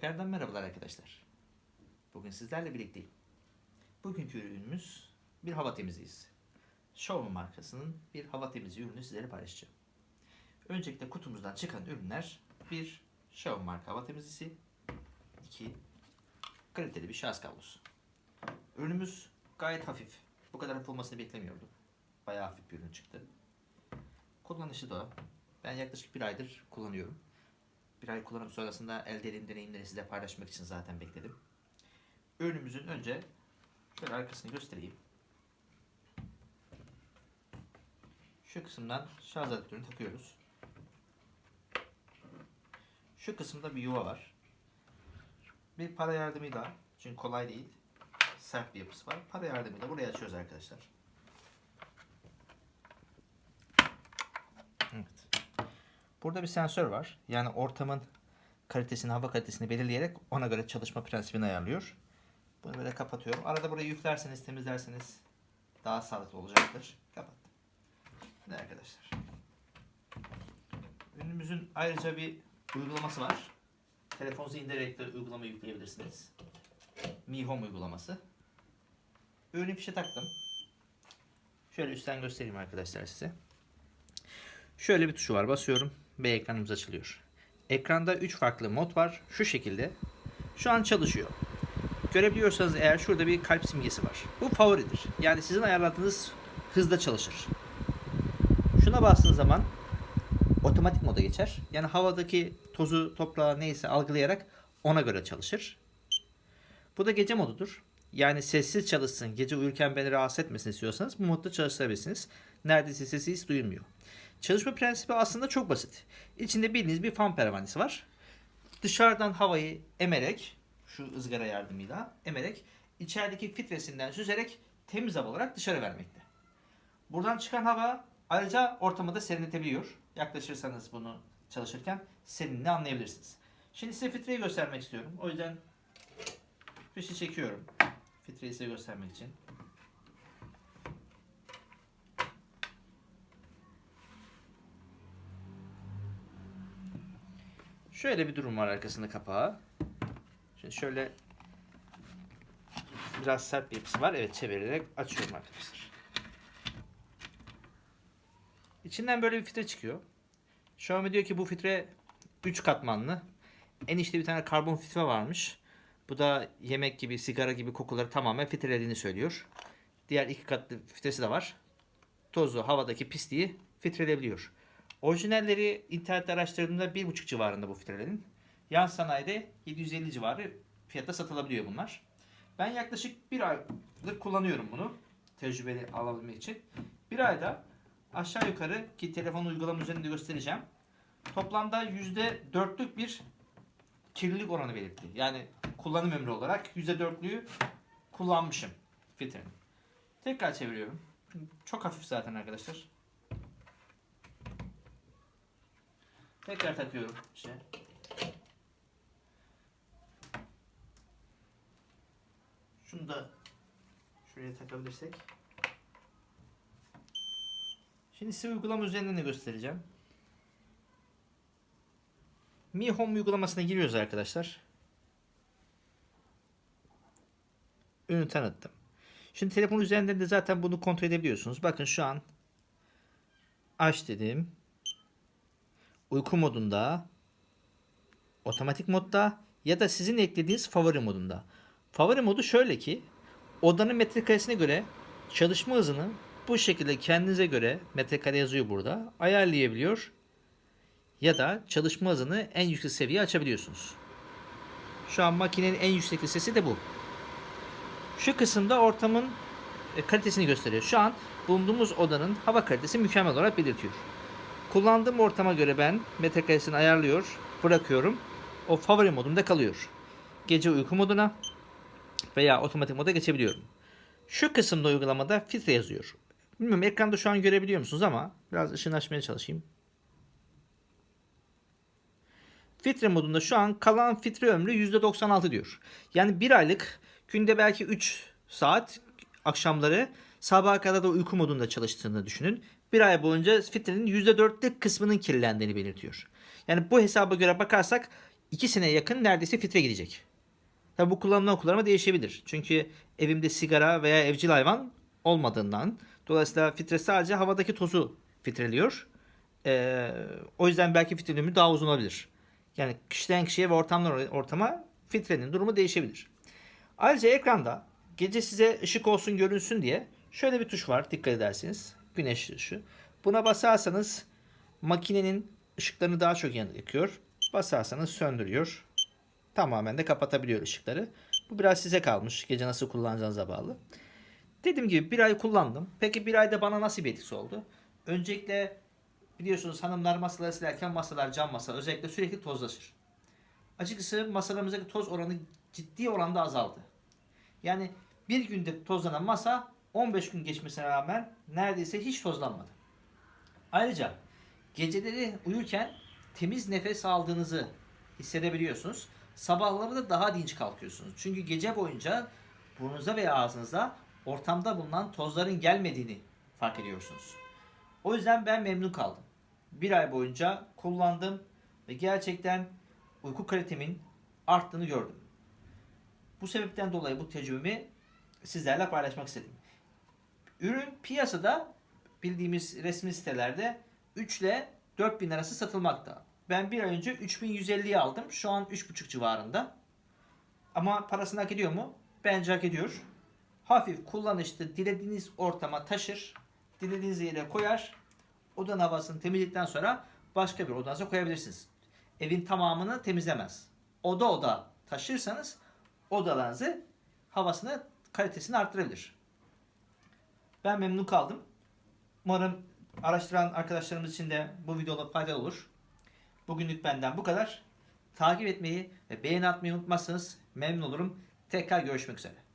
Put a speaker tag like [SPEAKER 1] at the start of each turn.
[SPEAKER 1] Tekrardan merhabalar arkadaşlar. Bugün sizlerle birlikteyim. Bugünkü ürünümüz bir hava temizleyicisi. Xiaomi markasının bir hava temizliği ürünü sizlere paylaşacağım. Öncelikle kutumuzdan çıkan ürünler bir Xiaomi marka hava temizleyicisi, iki kaliteli bir şarj kablosu. Ürünümüz gayet hafif. Bu kadar hafif olmasını beklemiyordum. Bayağı hafif bir ürün çıktı. Kullanışı da ben yaklaşık bir aydır kullanıyorum. Bir ay kullanım sonrasında elde ettiğim deneyimleri size paylaşmak için zaten bekledim. Ürünümüzün önce şöyle arkasını göstereyim. Şu kısımdan şarj adaptörünü takıyoruz. Şu kısımda bir yuva var. Bir para yardımıyla, çünkü kolay değil, sert bir yapısı var. Para yardımıyla burayı açıyoruz arkadaşlar. Evet. Burada bir sensör var. Yani ortamın kalitesini, hava kalitesini belirleyerek ona göre çalışma prensibini ayarlıyor. Bunu böyle kapatıyorum. Arada burayı yüklerseniz, temizlerseniz daha sağlıklı olacaktır. Kapattım. Ne arkadaşlar. Ürünümüzün ayrıca bir uygulaması var. Telefonunuzu indirerek de uygulama yükleyebilirsiniz. Mi Home uygulaması. Ürünü fişe taktım. Şöyle üstten göstereyim arkadaşlar size. Şöyle bir tuşu var. Basıyorum ve ekranımız açılıyor. Ekranda 3 farklı mod var. Şu şekilde. Şu an çalışıyor. Görebiliyorsanız eğer şurada bir kalp simgesi var. Bu favoridir. Yani sizin ayarladığınız hızda çalışır. Şuna bastığınız zaman otomatik moda geçer. Yani havadaki tozu, toprağı neyse algılayarak ona göre çalışır. Bu da gece modudur. Yani sessiz çalışsın, gece uyurken beni rahatsız etmesin istiyorsanız bu modda çalıştırabilirsiniz. Neredeyse sesi hiç duyulmuyor. Çalışma prensibi aslında çok basit. İçinde bildiğiniz bir fan pervanesi var. Dışarıdan havayı emerek, şu ızgara yardımıyla emerek, içerideki filtresinden süzerek temiz hava olarak dışarı vermekte. Buradan çıkan hava ayrıca ortamı da serinletebiliyor. Yaklaşırsanız bunu çalışırken serinliğini anlayabilirsiniz. Şimdi size filtreyi göstermek istiyorum. O yüzden fişi çekiyorum. Filtreyi size göstermek için. Şöyle bir durum var arkasında kapağı. Şimdi şöyle biraz sert bir yapısı var. Evet çevirerek açıyorum arkadaşlar. İçinden böyle bir filtre çıkıyor. Xiaomi diyor ki bu filtre 3 katmanlı. En içte bir tane karbon filtre varmış. Bu da yemek gibi, sigara gibi kokuları tamamen filtrelediğini söylüyor. Diğer iki katlı filtresi de var. Tozu, havadaki pisliği filtreleyebiliyor. Orijinalleri internette araştırdığımda 1,5 civarında bu filtrelerin. Yan sanayide 750 civarı fiyata satılabiliyor bunlar. Ben yaklaşık bir aydır kullanıyorum bunu. Tecrübeli alabilmek için. Bir ayda aşağı yukarı ki telefon uygulama üzerinde göstereceğim. Toplamda %4'lük bir kirlilik oranı belirtti. Yani kullanım ömrü olarak %4'lüğü kullanmışım filtrenin. Tekrar çeviriyorum. Çok hafif zaten arkadaşlar. Tekrar takıyorum. Şey. Şunu da şuraya takabilirsek. Şimdi size uygulama üzerinden de göstereceğim. Mi Home uygulamasına giriyoruz arkadaşlar. Ürünü tanıttım. Şimdi telefon üzerinden de zaten bunu kontrol edebiliyorsunuz. Bakın şu an aç dedim. Uyku modunda, otomatik modda ya da sizin eklediğiniz favori modunda. Favori modu şöyle ki odanın metrekaresine göre çalışma hızını bu şekilde kendinize göre metrekare yazıyor burada ayarlayabiliyor ya da çalışma hızını en yüksek seviyeye açabiliyorsunuz. Şu an makinenin en yüksek sesi de bu. Şu kısımda ortamın e, kalitesini gösteriyor. Şu an bulunduğumuz odanın hava kalitesi mükemmel olarak belirtiyor. Kullandığım ortama göre ben metrekaresini ayarlıyor, bırakıyorum. O favori modumda kalıyor. Gece uyku moduna veya otomatik moda geçebiliyorum. Şu kısımda uygulamada filtre yazıyor. Bilmiyorum ekranda şu an görebiliyor musunuz ama biraz ışığını açmaya çalışayım. Filtre modunda şu an kalan filtre ömrü %96 diyor. Yani bir aylık günde belki 3 saat akşamları sabaha kadar da uyku modunda çalıştığını düşünün. Bir ay boyunca filtrenin %4'lük kısmının kirlendiğini belirtiyor. Yani bu hesaba göre bakarsak 2 seneye yakın neredeyse filtre gidecek. Tabi bu kullanımdan kullanıma değişebilir. Çünkü evimde sigara veya evcil hayvan olmadığından dolayısıyla filtre sadece havadaki tozu filtreliyor. Ee, o yüzden belki filtre ömrü daha uzun olabilir. Yani kişiden kişiye ve ortamdan ortama filtrenin durumu değişebilir. Ayrıca ekranda gece size ışık olsun görünsün diye şöyle bir tuş var dikkat ederseniz. Güneş ışığı. Buna basarsanız makinenin ışıklarını daha çok yakıyor. Basarsanız söndürüyor. Tamamen de kapatabiliyor ışıkları. Bu biraz size kalmış. Gece nasıl kullanacağınıza bağlı. Dediğim gibi bir ay kullandım. Peki bir ayda bana nasıl bir etkisi oldu? Öncelikle biliyorsunuz hanımlar masaları silerken masalar cam masa özellikle sürekli tozlaşır. Açıkçası masalarımızdaki toz oranı ciddi oranda azaldı. Yani bir günde tozlanan masa 15 gün geçmesine rağmen neredeyse hiç tozlanmadı. Ayrıca geceleri uyurken temiz nefes aldığınızı hissedebiliyorsunuz. Sabahları da daha dinç kalkıyorsunuz. Çünkü gece boyunca burnunuza veya ağzınıza ortamda bulunan tozların gelmediğini fark ediyorsunuz. O yüzden ben memnun kaldım. Bir ay boyunca kullandım ve gerçekten uyku kalitemin arttığını gördüm. Bu sebepten dolayı bu tecrübemi sizlerle paylaşmak istedim. Ürün piyasada bildiğimiz resmi sitelerde 3 ile 4 bin arası satılmakta. Ben bir ay önce 3150'ye aldım. Şu an 3,5 civarında. Ama parasını hak ediyor mu? Bence hak ediyor. Hafif kullanışlı dilediğiniz ortama taşır. Dilediğiniz yere koyar. Odanın havasını temizledikten sonra başka bir odanıza koyabilirsiniz. Evin tamamını temizlemez. Oda oda taşırsanız odalarınızı havasını kalitesini arttırabilir. Ben memnun kaldım. Umarım araştıran arkadaşlarımız için de bu videoda faydalı olur. Bugünlük benden bu kadar. Takip etmeyi ve beğeni atmayı unutmazsanız memnun olurum. Tekrar görüşmek üzere.